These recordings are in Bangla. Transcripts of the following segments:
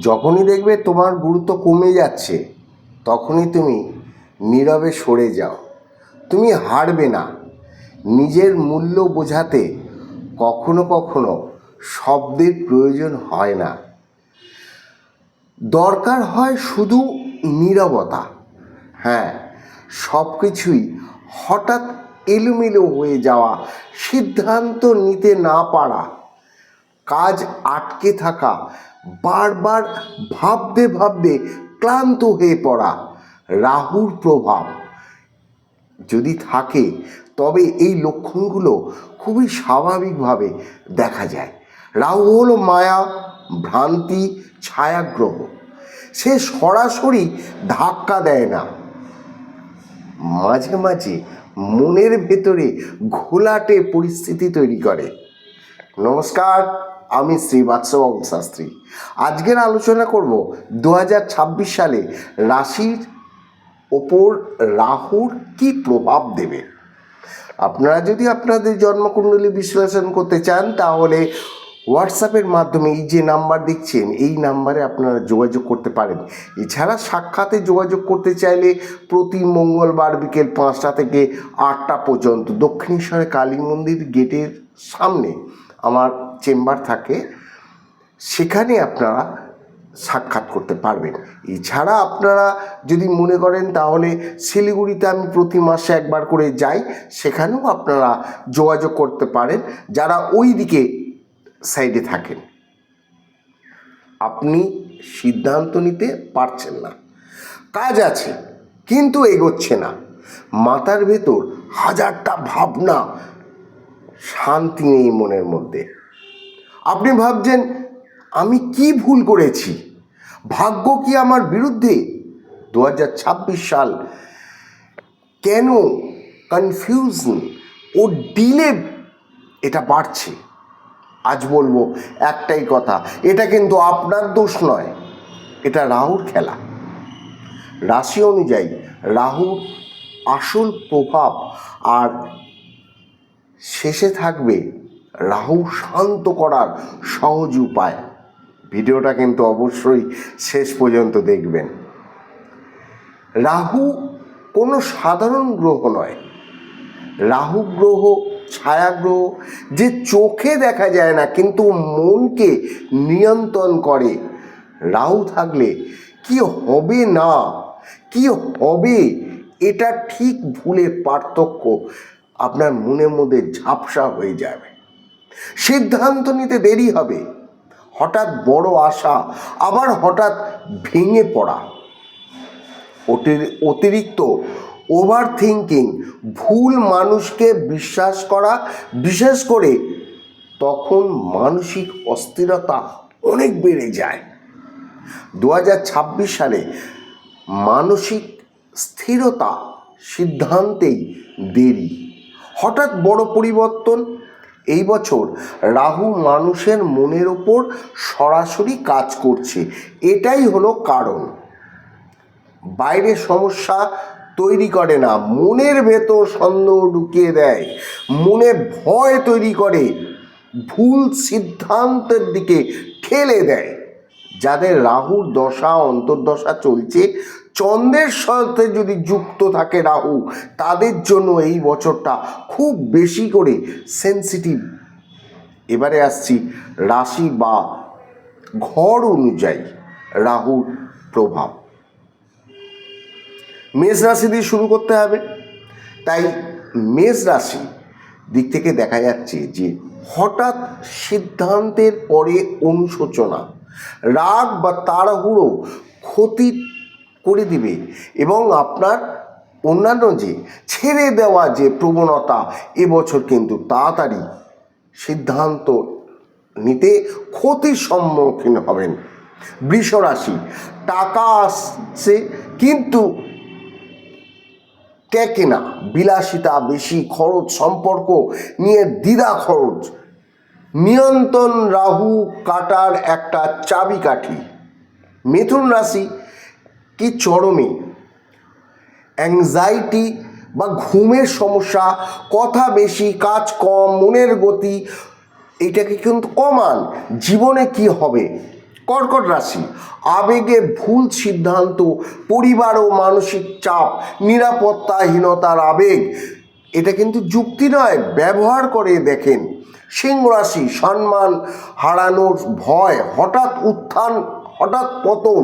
যখনই দেখবে তোমার গুরুত্ব কমে যাচ্ছে, তখনই তুমি নীরবে সরে যাও। তুমি হারবে না। নিজের মূল্য বোঝাতে কখনো কখনো শব্দের প্রয়োজন হয় না। দরকার হয় শুধু নীরবতা। হ্যাঁ সব কিছুই হঠাৎ এলোমেলো হয়ে যাওয়া, সিদ্ধান্ত নিতে না পারা, কাজ আটকে থাকা বারবার ভাবতে ভাবতে ক্লান্ত হয়ে পড়া। রাহুর প্রভাব যদি থাকে, তবে এই লক্ষণগুলো খুবই স্বাভাবিকভাবে দেখা যায়। রাহু হলো মায়া, ভ্রান্তি, ছায়াগ্রহ। সে সরাসরি ধাক্কা দেয় না। মাঝে মাঝে মনের ভেতরে ঘোলাটে পরিস্থিতি তৈরি করে। নমস্কার। আমি শ্রীবাৎসব শাস্ত্রী। আজকের আলোচনা করব দু হাজার ছাব্বিশ সালে রাশির ওপর রাহুর কি প্রভাব দেবে? আপনারা যদি আপনাদের জন্মকুণ্ডলী বিশ্লেষণ করতে চান, তাহলে হোয়াটসঅ্যাপের মাধ্যমে এই যে নাম্বার দেখছেন, এই নাম্বারে আপনারা যোগাযোগ করতে পারেন। এছাড়া সাক্ষাতে যোগাযোগ করতে চাইলে প্রতি মঙ্গলবার বিকেল পাঁচটা থেকে আটটা পর্যন্ত দক্ষিণেশ্বরে কালী মন্দির গেটের সামনে আমার চেম্বার থাকে, সেখানে আপনারা সাক্ষাৎ করতে পারবেন। এছাড়া আপনারা যদি মনে করেন তাহলে শিলিগুড়িতে আমি প্রতি মাসে একবার করে যাই, সেখানেও আপনারা যোগাযোগ করতে পারেন, যারা ওই দিকে সাইডে থাকেন। আপনি সিদ্ধান্ত নিতে পারছেন না। কাজ আছে, কিন্তু এগোচ্ছে না। মাথার ভেতর হাজারটা ভাবনা, শান্তি নেই মনের মধ্যে। আপনি ভাবছেন, আমি কি ভুল করেছি? ভাগ্য কি আমার বিরুদ্ধে? দু হাজার ছাব্বিশ সাল কেন কনফিউশন ও ডিলে এটা বাড়ছে? আজ বলব একটাই কথা, এটা কিন্তু আপনার দোষ নয়, এটা রাহুর খেলা। রাশি অনুযায়ী রাহুর আসল প্রভাব আর শেষে থাকবে রাহু শান্ত করার সহজ উপায়। ভিডিওটা কিন্তু অবশ্যই শেষ পর্যন্ত দেখবেন। রাহু কোনো সাধারণ গ্রহ নয়। রাহু গ্রহ ছায়াগ্রহ যে চোখে দেখা যায় না, কিন্তু মনকে নিয়ন্ত্রণ করে। রাহু থাকলে কি হবে না, কি হবে, এটা ঠিক ভুলের পার্থক্য আপনার মনের মধ্যে ঝাপসা হয়ে যাবে। সিদ্ধান্ত নিতে দেরি হবে। হঠাৎ বড় আশা, আবার হঠাৎ ভেঙে পড়া। অতি- অতিরিক্ত ওভার থিঙ্কিং ভুল মানুষকে বিশ্বাস করা, বিশেষ করে তখন মানসিক অস্থিরতা অনেক বেড়ে যায়। দু হাজার ছাব্বিশ সালে মানসিক স্থিরতা সিদ্ধান্তেই দেরি। হঠাৎ বড় পরিবর্তন এই বছর রাহু মানুষের মনের ওপর সরাসরি কাজ করছে। এটাই হলো কারণ। বাইরে সমস্যা তৈরি করে না, মনের ভেতর সন্দেহ ঢুকিয়ে দেয়, মনে ভয় তৈরি করে, ভুল সিদ্ধান্তের দিকে ঠেলে দেয়। যাদের রাহুর দশা, অন্তর্দশা চলছে চন্দ্রের সাথে যদি যুক্ত থাকে রাহু, তাদের জন্য এই বছরটা খুব বেশি করে সেন্সিটিভ এবারে আসছি রাশি বা ঘর অনুযায়ী রাহুর প্রভাব। মেষ রাশি দিয়ে শুরু করতে হবে। তাই মেষ রাশি দিক থেকে দেখা যাচ্ছে যে হঠাৎ সিদ্ধান্তের পরে অনুশোচনা, রাগ বা তাড়াহুড়ো ক্ষতি করে দিবে এবং আপনার অন্যান্য যে ছেড়ে দেওয়া যে প্রবণতা এবছর কিন্তু তাড়াতাড়ি সিদ্ধান্ত নিতে ক্ষতির সম্মুখীন হবেন। বৃষ রাশি, টাকা আসছে কিন্তু টেকে না, বিলাসিতা বেশি, খরচ, সম্পর্ক নিয়ে দ্বিধা খরচ। নিয়ন্ত্রণ রাহু কাটার একটা চাবিকাঠি। মিথুন রাশি কি চরমে? অ্যাংজাইটি বা ঘুমের সমস্যা, কথা বেশি, কাজ কম, মনের গতি এইটাকে কিন্তু কমান। জীবনে কি হবে? কর্কট রাশি। আবেগে ভুল সিদ্ধান্ত, পরিবার ও মানসিক চাপ, নিরাপত্তাহীনতার আবেগ, এটা কিন্তু যুক্তি নয়, ব্যবহার করে দেখেন। সিংহ রাশি, সম্মান হারানোর ভয়, হঠাৎ উত্থান হঠাৎ পতন।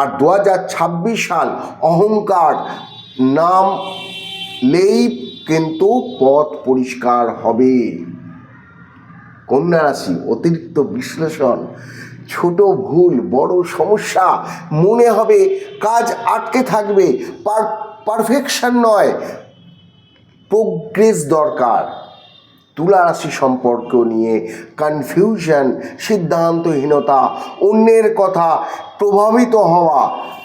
আর দু হাজার ছাব্বিশ সাল অহংকার নাম লেই কিন্তু পথ পরিষ্কার হবে। কন্যা রাশি, অতিরিক্ত বিশ্লেষণ, ছোট ভুল, বড় সমস্যা, মনে হবে কাজ আটকে থাকবে পারফেকশন নয় প্রোগ্রেস দরকার। তুলা রাশি সম্পর্ক নিয়ে কনফিউশন সিদ্ধান্তহীনতা, অন্যের কথা প্রভাবিত হওয়া,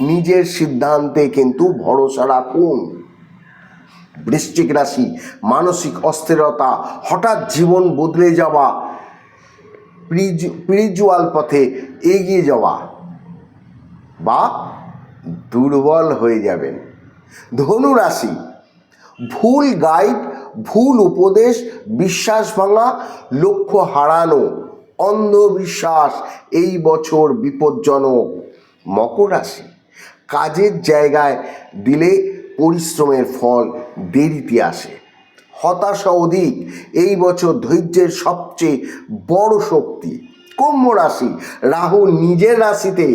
নিজের সিদ্ধান্তে কিন্তু ভরসা রাখুন। বৃশ্চিক রাশি, মানসিক অস্থিরতা, হঠাৎ জীবন বদলে যাওয়া স্পিরিচুয়াল পথে এগিয়ে যাওয়া বা দুর্বল হয়ে যাবেন। ধনু রাশি, ভুল গাইড ভুল উপদেশ, বিশ্বাস ভাঙা, লক্ষ্য হারানো, অন্ধবিশ্বাস এই বছর বিপজ্জনক। মকর রাশি, কাজের জায়গায় দিলে পরিশ্রমের ফল দেরিতে আসে। হতাশা অধিক, এই বছর ধৈর্যের সবচেয়ে বড় শক্তি। কুম্ভ রাশি, রাহু নিজের রাশিতে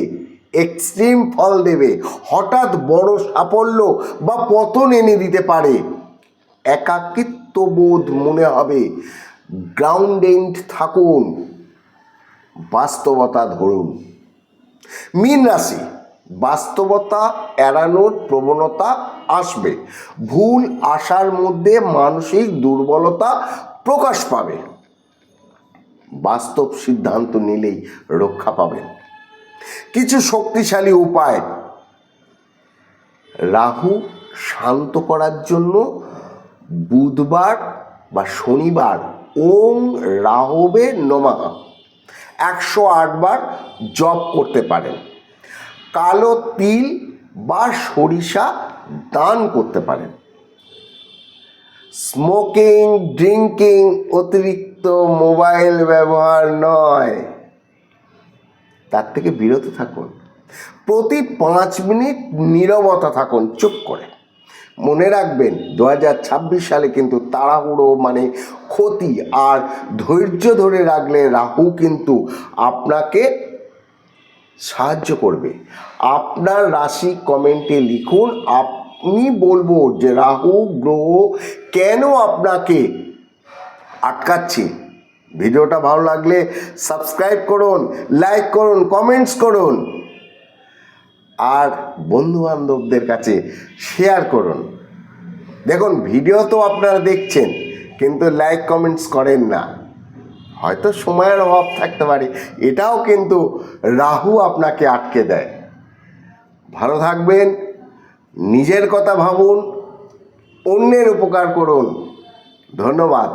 এক্সট্রিম ফল দেবে। হঠাৎ বড় সাফল্য বা পতন এনে দিতে পারে। একাকিত্ববোধ মনে হবে। গ্রাউন্ডেন্ড থাকুন। বাস্তবতা ধরুন। মীন রাশি, বাস্তবতা এড়ানোর প্রবণতা আসবে। ভুল আশার মধ্যে মানসিক দুর্বলতা প্রকাশ পাবে। বাস্তব সিদ্ধান্ত নিলেই রক্ষা পাবেন। কিছু শক্তিশালী উপায়। রাহু শান্ত করার জন্য বুধবার বা শনিবার ওম রাহবে নমঃ। একশো আটবার জপ করতে পারেন। কালো তিল বা সরিষা দান করতে পারেন। স্মোকিং, ড্রিঙ্কিং অতিরিক্ত মোবাইল ব্যবহার নয়। তার থেকে বিরত থাকুন। প্রতি পাঁচ মিনিট নীরবতা থাকুন, চুপ করে। মনে রাখবেন দু হাজার ছাব্বিশ সালে কিন্তু তাড়াহুড়ো মানে ক্ষতি আর ধৈর্য ধরে রাখলে রাহু কিন্তু আপনাকে সাহায্য করবে। আপনার রাশি কমেন্টে লিখুন, আপনি বলব যে রাহু গ্রহ কেন আপনাকে আটকাচ্ছে? ভিডিওটা ভালো লাগলে সাবস্ক্রাইব করুন, লাইক করুন, কমেন্টস করুন। আর বন্ধু বান্ধবদের কাছে শেয়ার করুন। দেখুন ভিডিও তো আপনারা দেখছেন, কিন্তু লাইক কমেন্টস করেন না। হয়তো সময়ের অভাব থাকতে পারে, এটাও কিন্তু রাহু আপনাকে আটকে দেয়। ভালো থাকবেন, নিজের কথা ভাবুন, অন্যের উপকার করুন। ধন্যবাদ।